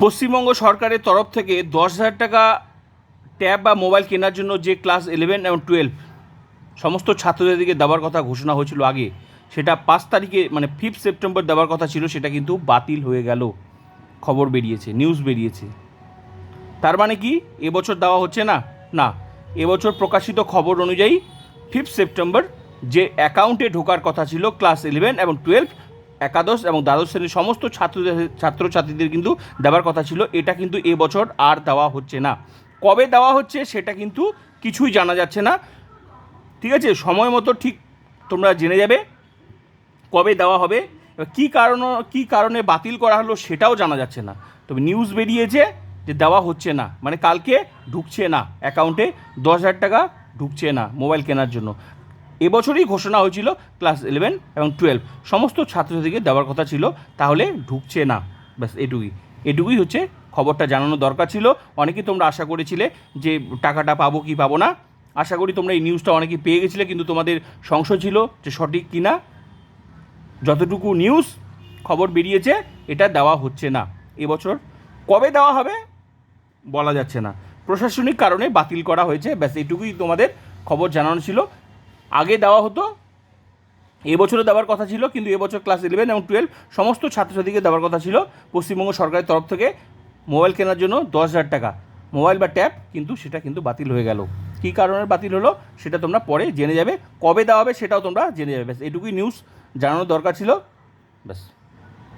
পশ্চিমবঙ্গ সরকারের তরফ থেকে দশ হাজার টাকা ট্যাব বা মোবাইল কেনার জন্য যে ক্লাস ইলেভেন এবং টুয়েলভ সমস্ত ছাত্রছাত্রীকে দেওয়ার কথা ঘোষণা হয়েছিল আগে, সেটা পাঁচ তারিখে মানে ফিফথ সেপ্টেম্বর দেওয়ার কথা ছিল, সেটা কিন্তু বাতিল হয়ে গেল। খবর বেরিয়েছে নিউজ বেরিয়েছে। তার মানে কি? এবছর দেওয়া হচ্ছে না? না। এবছর প্রকাশিত খবর অনুযায়ী ফিফথ সেপ্টেম্বর যে অ্যাকাউন্টে ঢোকার কথা ছিল ক্লাস ইলেভেন এবং টুয়েলভ একাদশ এবং দ্বাদশ শ্রেণির সমস্ত ছাত্র ছাত্রছাত্রীদের কিন্তু দেওয়ার কথা ছিল। এটা কিন্তু এবছর আর দেওয়া হচ্ছে না। কবে দেওয়া হচ্ছে সেটা কিন্তু কিছুই জানা যাচ্ছে না। ঠিক আছে? সময় মতো ঠিক তোমরা জেনে যাবে কবে দেওয়া হবে। কী কারণ, কী কারণে বাতিল করা হলো সেটাও জানা যাচ্ছে না। তবে নিউজ বেরিয়েছে যে দেওয়া হচ্ছে না। মানে কালকে ঢুকছে না। অ্যাকাউন্টে দশ হাজার টাকা ঢুকছে না মোবাইল কেনার জন্য। এবছরই ঘোষণা হয়েছিল ক্লাস ইলেভেন এবং টুয়েলভ সমস্ত ছাত্রছাত্রীকে দেওয়ার কথা ছিল, তাহলে ঢুকছে না। ব্যাস, এটুকুই। এটুকুই হচ্ছে খবরটা জানানো দরকার ছিল। অনেকেই তোমরা আশা করেছিলে যে টাকাটা পাবো কি পাবো না। আশা করি তোমরা এই নিউজটা অনেকেই পেয়ে গেছিলে, কিন্তু তোমাদের সংশয় ছিল যে সঠিক কিনা। যতটুকু নিউজ খবর বেরিয়েছে, এটা দেওয়া হচ্ছে না। এবছর কবে দেওয়া হবে, বলা যাচ্ছে না। প্রশাসনিক কারণে বাতিল করা হয়েছে। ব্যাস, এটুকুই তোমাদের খবর জানানো ছিল। আগে দেওয়া হতো, এবছরও দেওয়ার কথা ছিল, কিন্তু এবছর ক্লাস ইলেভেন এবং টুয়েলভ সমস্ত ছাত্রছাত্রীকে দেওয়ার কথা ছিল। পশ্চিমবঙ্গ সরকারের তরফ থেকে মোবাইল কেনার জন্য দশ হাজার টাকা। মোবাইল বা ট্যাব কিন্তু সেটা কিন্তু বাতিল হয়ে গেল। কী কারণে বাতিল হলো? সেটা তোমরা পরে জেনে যাবে। কবে দেওয়া হবে সেটাও তোমরা জেনে যাবে। ব্যাস, এটুকুই নিউজ জানানোর দরকার ছিল। ব্যাস।